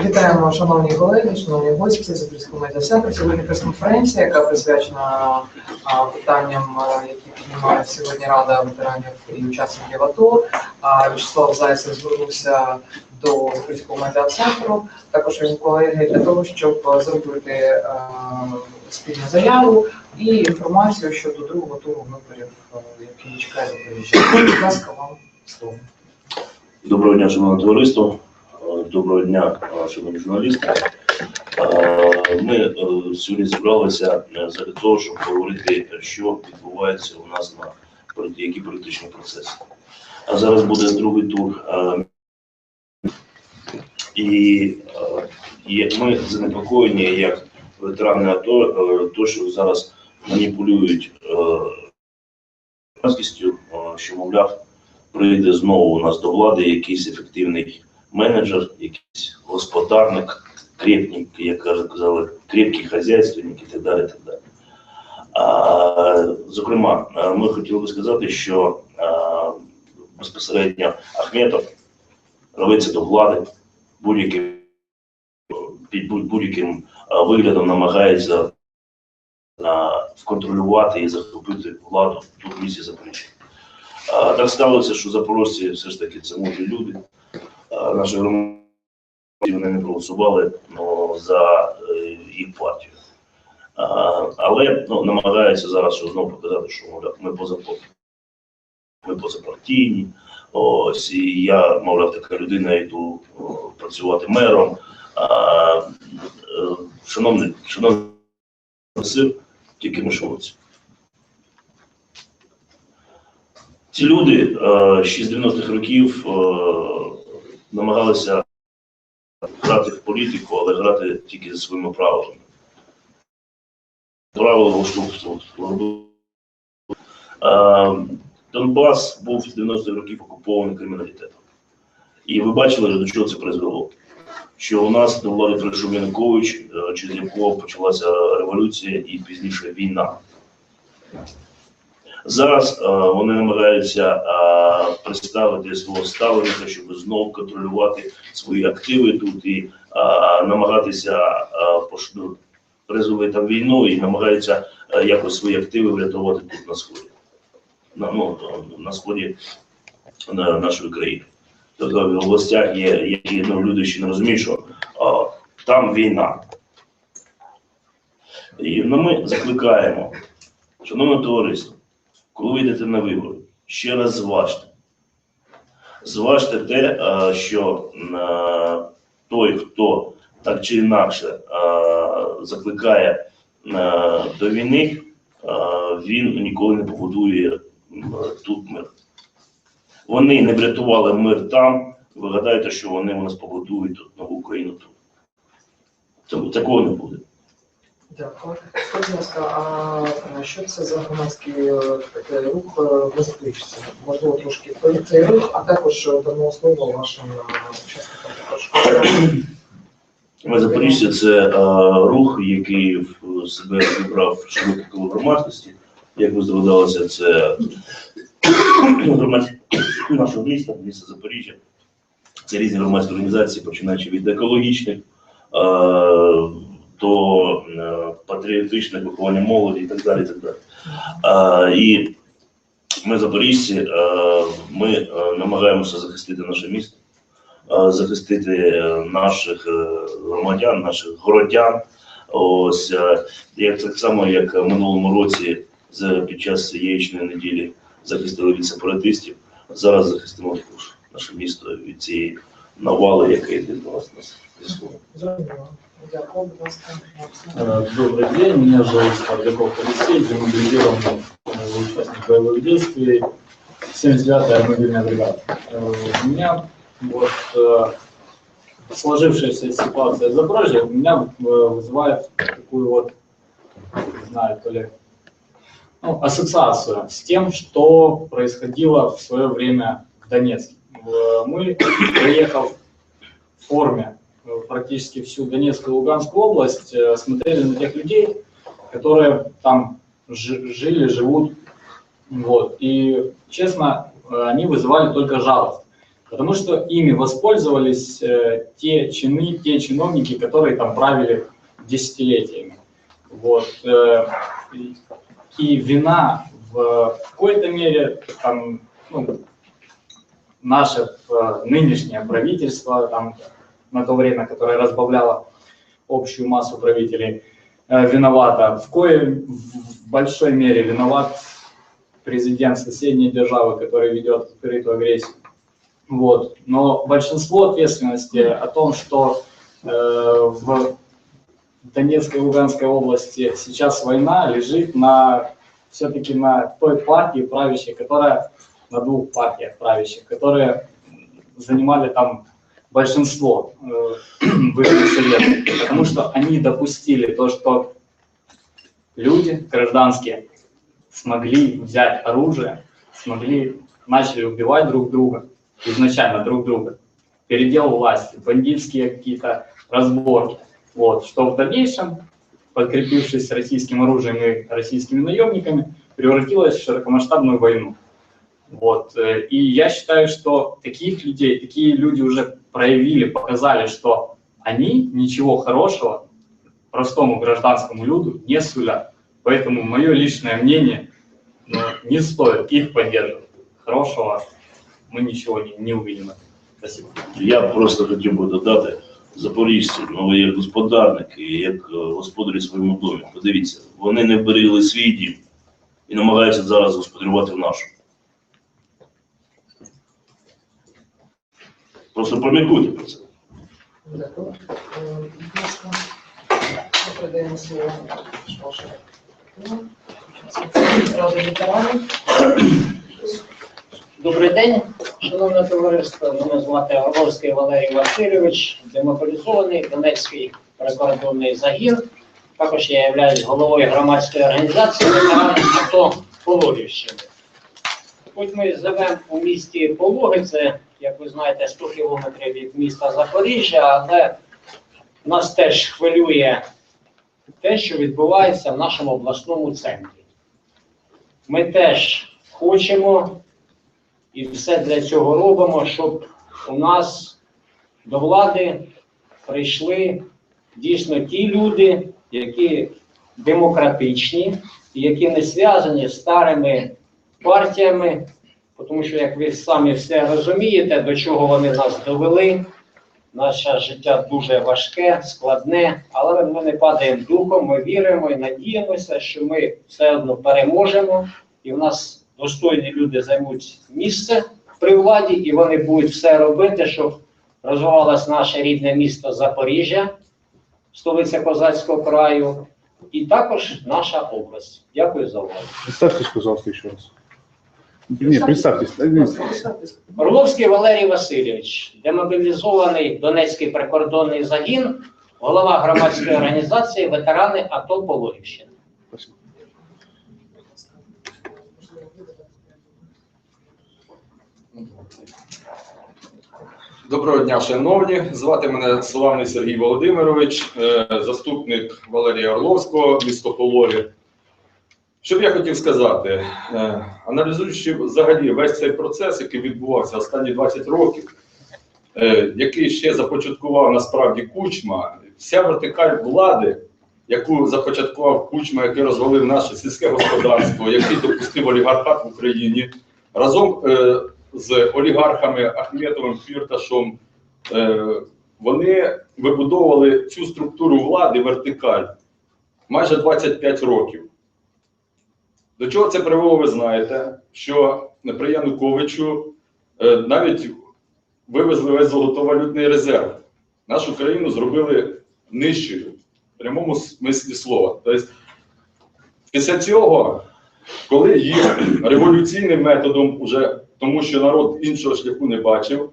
Вітаємо, шановні колеги, шановні гості Запорізького медіа-центру. Сьогодні прес-конференція, яка присвячена а, питанням, які піднімає сьогодні Рада ветеранів і учасників АТО. А, Вячеслав Зайцев звернувся до Запорізького медіа-центру, також він колеги для того, щоб зробити а, спільну заяву і інформацію щодо другого туру виборів, який чекає Запоріжжя. Будь ласка, вам слово. Доброго дня, шановне товариство. Е, Доброго дня, е, шановні журналісти. Е, Ми е, сьогодні зібралися е, для того, щоб поговорити, що відбувається у нас на які політичні процеси. А зараз буде другий тур. е, І е, ми занепокоєні як ветерани АТО, е, то, що зараз маніпулюють е, громадськістю, е, що, мовляв, прийде знову у нас до влади якийсь ефективний менеджер, якийсь господарник, крепник, як казали, крепкий хазяйственник і так далі. Так далі. А, зокрема, ми хотіли би сказати, що а, безпосередньо Ахметов рветься до влади будь-яким під будь- будь-яким виглядом намагається контролювати і захопити владу в місті Запоріжжя. Так сталося, що запорожці все ж таки це мудрі люди. Наші громадяни вони не проголосували ну, за е, їх партію. Але ну, намагаються зараз знову показати, що мовляв, ми поза ми позапартійні. Ось і я, мовляв, така людина, йду працювати мером. А, е, шановний, шановний сир, тільки мишолиці. Ці люди ще з 90-х років е, намагалися грати в політику, але грати тільки за своїми правилами. Правила влаштовували. Е, Донбас був з 90-х років окупований криміналітетом. І ви бачили, до чого це призвело. Що у нас до влади прийшов Янукович, е, через якого почалася революція і пізніше війна. Зараз е, вони намагаються е, представити свого ставленника, щоб знову контролювати свої активи тут і е, намагатися е, пош- ну, призвели там війну і намагаються е, якось свої активи врятувати тут на сході. На, ну, на сході на, нашої країни. Тобто в областях є, які ну, люди ще не розуміють, що а, там війна. І ну, ми закликаємо, шановне товариство, коли ви йдете на вибори, ще раз зважте. Зважте те, що той, хто так чи інакше закликає до війни, він ніколи не побудує тут мир. Вони не врятували мир там. Ви гадаєте, що вони у нас побудують тут нову Україну тут. Тому такого не буде. Дякую. Скажіть, будь ласка, а що це за громадський е, такий рух е, в Запоріжці? Можливо, трошки про цей рух, а також е, дамо слово вашим е, учасникам також. Запоріжжя це е, рух, який в себе вибрав широке коло громадськості. Як ви здогадалися, це громадське нашого міста, міста Запоріжжя. Це різні громадські організації, починаючи від екологічних е, до е, патріотичних виховання молоді і так далі. І, так далі. Е, і ми, запоріжці, е, ми намагаємося захистити наше місто захистити наших громадян, наших городян. Ось як так само, як в минулому році під час яєчної неділі захистили від сепаратистів. Зараз захистимо наше місто від цієї навали, яка йде до нас на Э, Добрый день, меня зовут Павляков Алексей, демобилизированный участник боевых действий, 79-я мобильная бригада. Э, У меня вот э, сложившаяся ситуация в Запорожье у меня вызывает такую вот, не знаю, то ли, ну, ассоциацию с тем, что происходило в свое время в Донецке. Мы, приехав в форме практически всю Донецкую и Луганскую область, э, смотрели на тех людей, которые там жи- жили, живут. Вот. И, честно, э, они вызывали только жалость. Потому что ими воспользовались э, те чины, те чиновники, которые там правили десятилетиями. Вот. э, и- вина в какой-то мере там, ну, наше э, нынешнее правительство там, на то время, которое разбавляло общую массу правителей, э, виновато. В кое в большой мере виноват президент соседней державы, который ведет открытую агрессию. Вот. Но большинство ответственности о том, что э, в Донецкой и Луганской области сейчас война, лежит на все-таки на той партии правящей, которая на двух партиях правящих, которые занимали там большинство э, высших советов, потому что они допустили то, что люди гражданские смогли взять оружие, смогли, начали убивать друг друга, изначально друг друга, передел власти, бандитские какие-то разборки. Вот, что в дальнейшем, подкрепившись российским оружием и российскими наемниками, превратилось в широкомасштабную войну. Вот. э, И я считаю, что таких людей, такие люди уже проявили, показали, что они ничего хорошего простому гражданскому люду не сулят. Поэтому мое личное мнение, ну, не стоит их поддерживать. Хорошего мы ничего не, не увидим. Спасибо. Я просто хотів би додати запоріжці, ну ви як господарники, і як е, господарі в своєму домі. Подивіться, вони не вберегли свій дім і намагаються зараз господарювати в нашому. Просто поміркуйте про це. Добрий день, шановне товариство. Мене звати Орловський Валерій Васильович, демобілізований Донецький прикордонний загін. Також я являюсь головою громадської організації АТО Пологівщини. Хоч ми живемо у місті Пологи, це, як ви знаєте, 100 кілометрів від міста Запоріжжя, але нас теж хвилює те, що відбувається в нашому обласному центрі. Ми теж хочемо і все для цього робимо, щоб у нас до влади прийшли дійсно ті люди, які демократичні, які не зв'язані з старими партіями, тому що, як ви самі все розумієте, до чого вони нас довели. Наше життя дуже важке, складне, але ми не падаємо духом, ми віримо і надіємося, що ми все одно переможемо, і в нас достойні люди займуть місце при владі, і вони будуть все робити, щоб розвивалось наше рідне місто Запоріжжя, столиця Козацького краю, і також наша область. Дякую за увагу. Представьтесь, пожалуйста, еще раз. Э. Представтесь. Орловський Валерій Васильович, демобілізований Донецький прикордонний загін, голова громадської організації ветерани АТО Пологівщини. Доброго дня, шановні. Звати мене Славний Сергій Володимирович, е, заступник Валерія Орловського, місто Пологи. Що б я хотів сказати, Е, аналізуючи взагалі весь цей процес, який відбувався останні 20 років, е, який ще започаткував насправді Кучма, вся вертикаль влади, яку започаткував Кучма, який розвалив наше сільське господарство, який допустив олігархат в Україні, разом е, з олігархами Ахметовим Фірташом, вони вибудовували цю структуру влади вертикаль майже 25 років. До чого це привело, ви знаєте, що при Януковичу е, навіть вивезли весь золотовалютний резерв. Нашу країну зробили нижчою, в прямому смислі слова. Тобто, після цього, коли їх революційним методом, уже, тому що народ іншого шляху не бачив,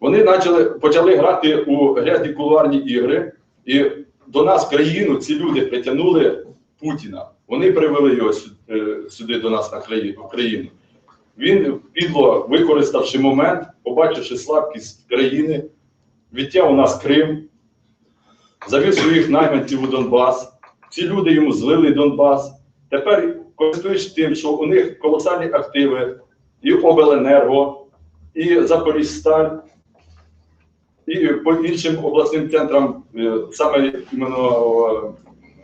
вони почали, почали грати у грязні кулуарні ігри, і до нас країну ці люди притягнули Путіна. Вони привели його е, сюди до нас на країну, в країну. Він підло використавши момент, побачивши слабкість країни, відтяв у нас Крим, завів своїх найманців у Донбас. Ці люди йому злили Донбас. Тепер, користуючись тим, що у них колосальні активи і обленерго, і Запоріжсталь, і по іншим обласним центрам, е, саме іменно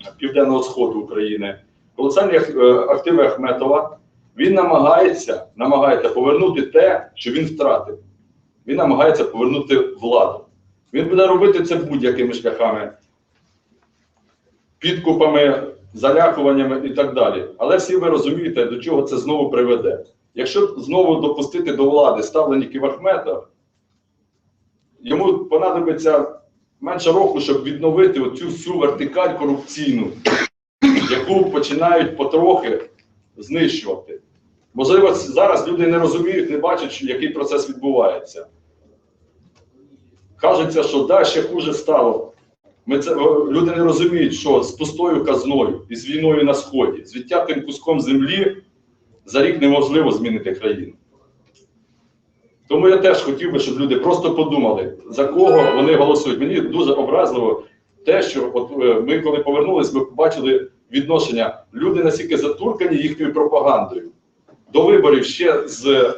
е, Південного Сходу України. Е, активи Ахметова. Він намагається, намагається повернути те, що він втратив. Він намагається повернути владу. Він буде робити це будь-якими шляхами, підкупами, залякуваннями і так далі. Але всі ви розумієте, до чого це знову приведе. Якщо знову допустити до влади ставленників Ахмета, йому понадобиться менше року, щоб відновити оцю всю вертикаль корупційну, яку починають потрохи знищувати. Можливо, зараз люди не розуміють, не бачать, який процес відбувається. Кажеться, що да, ще хуже стало. Ми це, люди не розуміють, що з пустою казною і з війною на Сході, з відтятим куском землі за рік неможливо змінити країну. Тому я теж хотів би, щоб люди просто подумали, за кого вони голосують. Мені дуже образливо те, що от, е, ми, коли повернулись, ми побачили відношення. Люди настільки затуркані їхньою пропагандою. До виборів ще з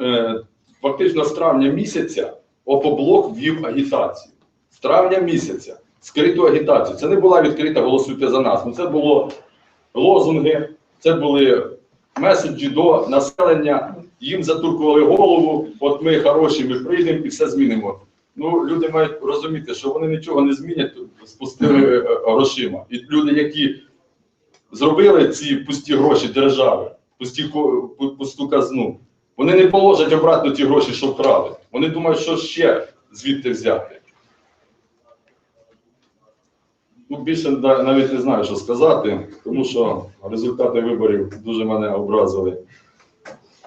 е, фактично з травня місяця Опоблок ввів агітацію. З травня місяця скриту агітацію. Це не була відкрита голосуйте за нас. Ну, це було лозунги, це були меседжі до населення. Їм затуркували голову, от ми хороші, ми прийдемо і все змінимо. Ну, люди мають розуміти, що вони нічого не змінять е, е, грошима. І люди, які зробили ці пусті гроші держави, пусті, пусту казну, вони не положать обратно ті гроші, що вкрали. Вони думають, що ще звідти взяти. Ну, більше навіть не знаю, що сказати, тому що результати виборів дуже мене образили.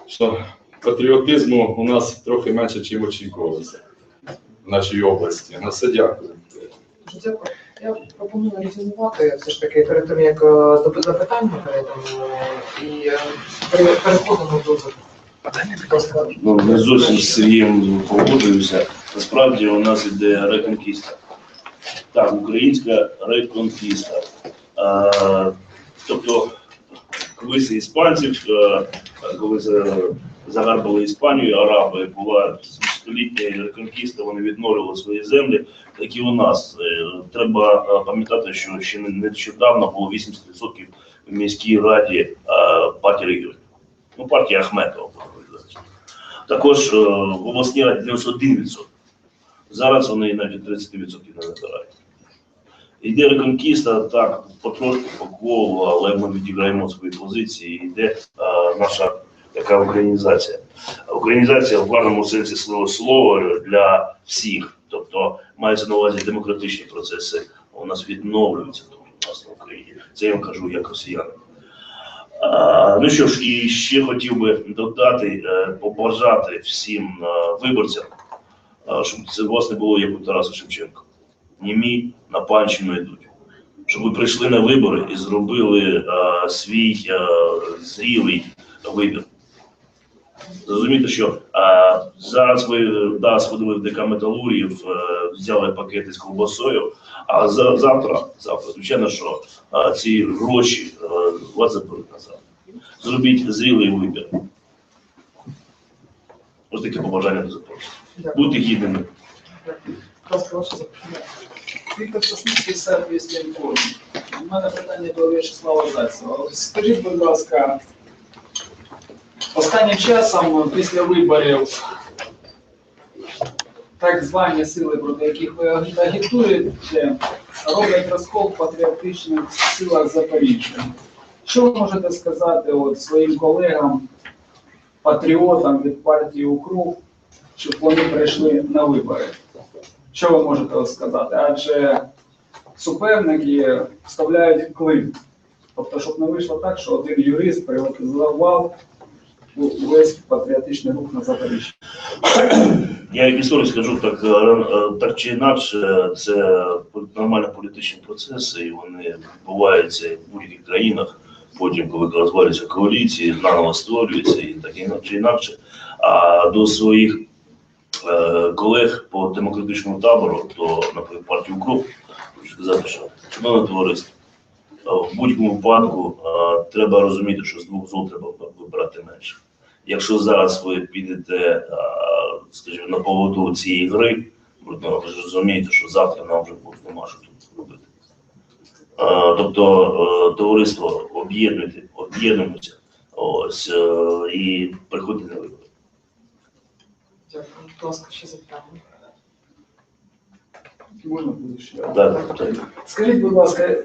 Що патріотизму у нас трохи менше, чим очікувалося в нашій області. На все дякую. Дякую. Я пропоную резюмувати все ж таки перед тим, як е, запитання перейдемо і е, переходимо до запитання. Ну, не зовсім з Сергієм погоджуюся. Насправді у нас іде реконкіста. Так, українська реконкіста. Е, тобто, колись іспанців, е, коли за- загарбали Іспанію, араби, була столітня реконкіста, вони відновлювали свої землі, так і у нас. Е, Треба е, пам'ятати, що ще нещодавно було 80% в міській раді е, партії регіонів. Ну, партія Ахметова. Також в обласній раді 91%. Зараз вони навіть 30% не набирають. Йде реконкіста, так, потрошку по колу, але ми відіграємо свої позиції. Йде е, наша така українізація. Українізація в гарному сенсі свого слова для всіх. Тобто мається на увазі демократичні процеси. У нас відновлюються у нас Україні. Це я вам кажу як росіянин. Ну що ж, і ще хотів би додати, е, побажати всім е, виборцям, е, щоб це у вас не було як у Тараса Шевченка. Німі на панщину йдуть. Щоб ви прийшли на вибори і зробили свій зрілий вибір. Зрозумійте, що е, зараз ви да, сходили в ДК Металургів, е, взяли пакети з ковбасою, а за, завтра, завтра, звичайно, що е, ці гроші е, у вас заберуть назад. Зробіть зрілий вибір. Ось таке побажання до запрошення. Будьте гідними. Віктор Сосницький, сервіс Кінфон. У мене питання до В'ячеслава Зайцева. Скажіть, будь ласка, останнім часом після виборів так звані сили, проти яких ви агітуєте, роблять розкол в патріотичних силах Запоріжжя. Що ви можете сказати от своїм колегам, патріотам від партії «Укруг», щоб вони прийшли на вибори? Що ви можете сказати? Адже суперники вставляють клин. Тобто, щоб не вийшло так, що один юрист приватизував весь патріотичний рух на Запоріжжі. Я як історик скажу так, е, е, так чи інакше, це нормальні політичні процеси, і вони відбуваються в будь-яких країнах. Потім, коли розвалюються коаліції, наново створюються і так інакше інакше. А до своїх е, колег по демократичному табору, то, наприклад, партію УКРОП, хочу сказати, що шановне товариство, е, в будь-якому випадку е, треба розуміти, що з двох зол треба вибирати менше. Якщо зараз ви підете, скажімо, на поводу цієї гри, ну, ви ж розумієте, що завтра нам вже буде нема що тут робити. Тобто е, товариство об'єднуйте, об'єднуємося ось е, і приходьте на вибори. Дякую. Будь ласка, ще запитання. Можна буде ще? Так, так. Скажіть, будь ласка,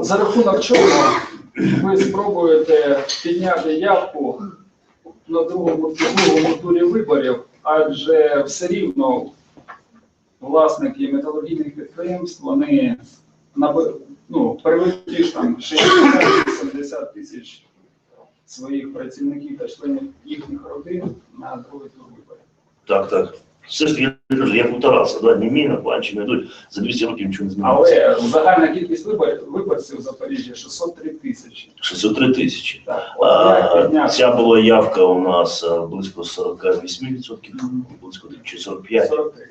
за рахунок чого ви спробуєте підняти явку на другому, другому турі виборів, адже все рівно власники металургійних підприємств, вони ну, привезли ж там 60-70 тисяч своїх працівників та членів їхніх родин на другий тур виборів. Так, так. Все ж я повторався, да, ні міна, планчі не йдуть, за 200 років нічого не змінилося. Але загальна кількість виборців в Запоріжжі 603 тисячі. 603 тисячі. Ця була явка у нас а, близько 48%, близько чи 45%. 43.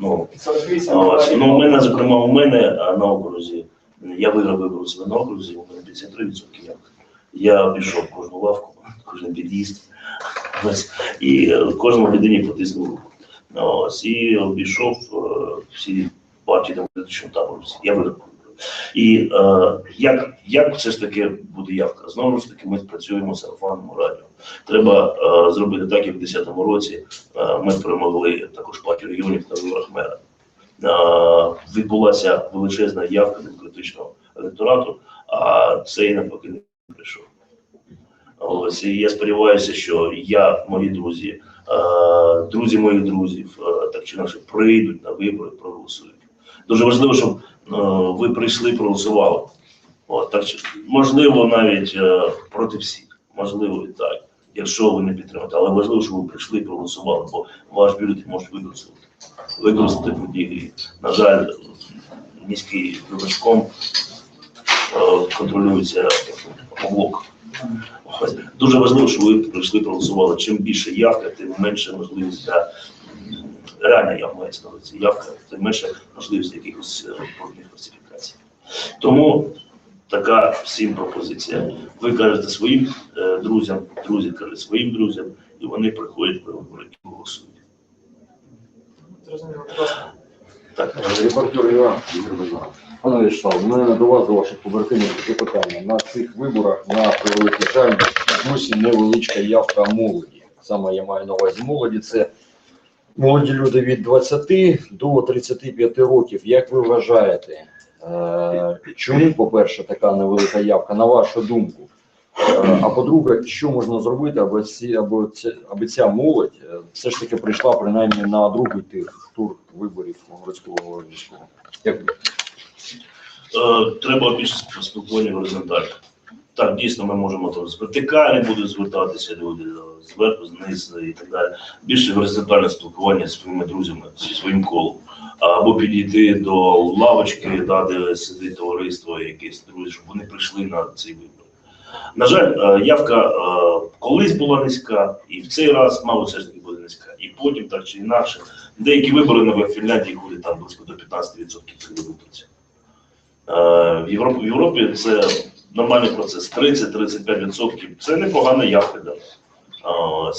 Ну, 48 ось. ну, у мене, зокрема, у мене на окрузі, я виграв вибори себе на окрузі, у мене 53% явка. Я обійшов кожну лавку, кожен під'їзд. І е, кожному людині потиснув руку. Ось, і обійшов е, всі партії демократичного табору. Я виграв. І е, як, як все ж таки буде явка? Знову ж таки, ми працюємо в сарафанному радіо. Треба е, зробити так, як в 2010 році е, ми перемогли також партію регіонів на виборах мера. Е, відбулася величезна явка демократичного електорату, а цей навпаки не прийшов. Ось і я сподіваюся, що я, мої друзі, е, друзі моїх друзів, е, так чи інакше прийдуть на вибори, проголосують. Дуже важливо, щоб е, ви прийшли, проголосували. От, так можливо, навіть е, проти всіх, можливо, і так, якщо ви не підтримаєте, але важливо, щоб ви прийшли і проголосували, бо ваш бюлетень можуть використати. Використати в будь і, на жаль, міський виборчком е, контролюється облок. Дуже важливо, щоб ви прийшли проголосували. Чим більше явка, тим менше можливість для реальна явка. Явка, тим менше можливість якихось е, фальсифікацій. Тому така всім пропозиція. Ви кажете своїм е, друзям, друзі кажуть своїм друзям, і вони приходять і голосують. Так, Репортер Іван Пане Вячеслав, у мене до вас, до ваших побратимів, таке питання. На цих виборах, на превеликий жаль, досі невеличка явка молоді. Саме я маю на увазі молоді. Це молоді люди від 20 до 35 років. Як ви вважаєте, е, чому, по-перше, така невелика явка, на вашу думку? Е, А по-друге, що можна зробити, аби, ці, аби, ця, аби ця молодь е, все ж таки прийшла принаймні на другий тур, тур виборів городського міського? Дякую. Е, треба більше спілкування горизонтально. Так, дійсно, ми можемо там з вертикалі будуть звертатися люди, зверху, знизу і так далі. Більше горизонтальне спілкування зі своїми друзями, зі своїм колом. Або підійти до лавочки, да, де сидить товариство, якесь друзі, щоб вони прийшли на цей вибір. На жаль, е, явка е, колись була низька, і в цей раз, мабуть, все ж таки буде низька. І потім, так чи інакше, деякі вибори на Фінляндії ходять там близько до 15% цих виборців. Е, В Європі, в Європі це нормальний процес. 30-35% це непогана явка.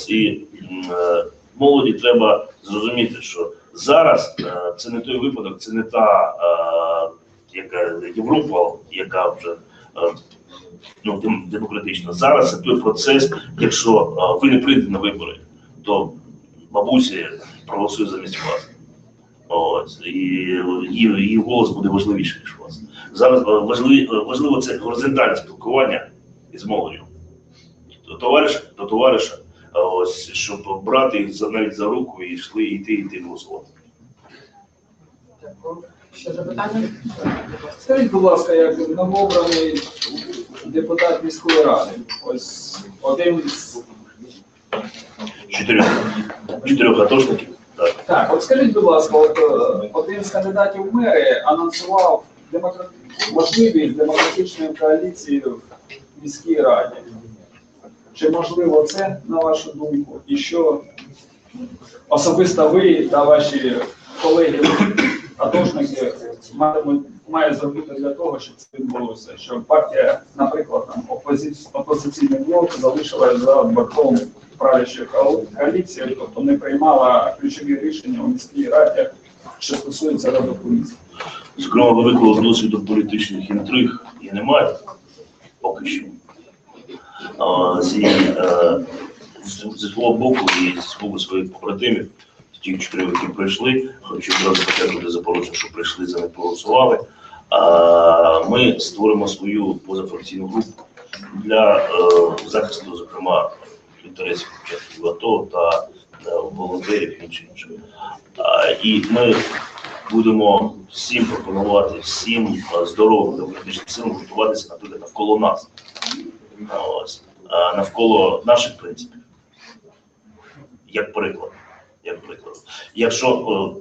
І молоді треба зрозуміти, що зараз це не той випадок, це не та яка Європа, яка вже ну, дем- демократична. Зараз це той процес, якщо ви не прийдете на вибори, то бабусі проголосує замість вас. Ось, і її, голос буде важливіший, ніж у вас. Зараз важливо, важливо це горизонтальне спілкування із молоддю. До товариша до товариша, ось, щоб брати їх за, навіть за руку і йшли йти, йти голосувати. Ще запитання? Скажіть, будь ласка, як новообраний депутат міської ради, ось один з Чотирьох, чотирьох атошників. Так. так, от скажіть, будь ласка, от е, один з кандидатів в мери анонсував демократ... можливість демократичної коаліції в міській раді. Чи можливо це, на вашу думку, і що особисто ви та ваші колеги атошники матимуть має зробити для того, щоб це відбулося? Щоб партія, наприклад, там опозиці... опозиційний блок залишила за бортом правлячої коаліції, тобто не приймала ключові рішення у міській раді, що стосується роботи міста. Зокрема, великого досвіду політичних інтриг і немає поки що. А, зі, з- зі свого боку і з боку своїх побратимів, з тих чотирьох, які прийшли, хочу одразу подякувати запорожцям, що прийшли за них проголосували. Ми створимо свою позафракційну групу для е, захисту, зокрема, інтересів учасників АТО та е, волонтерів інших. І ми будемо всім пропонувати, всім е, здоровим демократичним силам готуватися, наприклад, навколо нас. Навколо наших принципів. Як приклад. Як приклад. Якщо,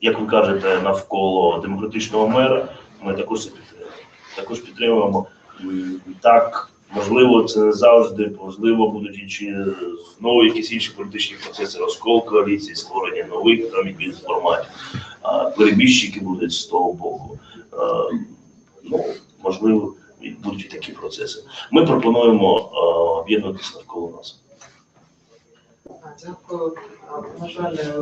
як ви кажете, навколо демократичного мера, ми також. Також підтримуємо. Так, можливо, це не завжди, можливо, будуть інші знову якісь інші політичні процеси, розкол коаліції, створення нових там якихось форматів перебіжчики будуть з того боку. Е, Ну, можливо, будуть і такі процеси. Ми пропонуємо е, об'єднуватися навколо нас. Дякую. На жаль, е,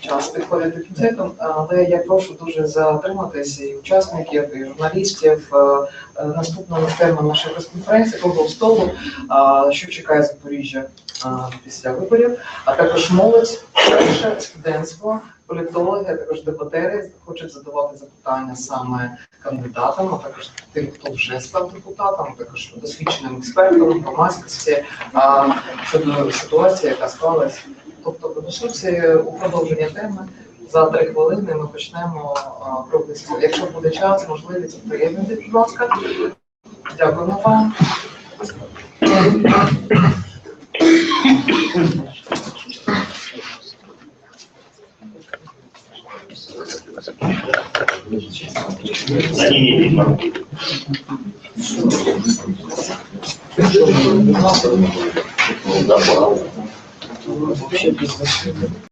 час підходить до але я прошу дуже затриматися і учасників, і журналістів. Е, е, Наступна тема нашої прес-конференції круглого столу, що чекає Запоріжжя після виборів, а також молодь, студентство, політологи, а також дебатери хочуть задавати запитання саме кандидатам, а також тим, хто вже став депутатом, також досвідченим експертам, громадськості щодо ситуації, яка склалась. Тобто, по суті, у продовження теми за три хвилини ми почнемо круглий. Якщо буде час, можливість, приєднуйтесь, будь ласка. Дякуємо вам. Марко. Вообще без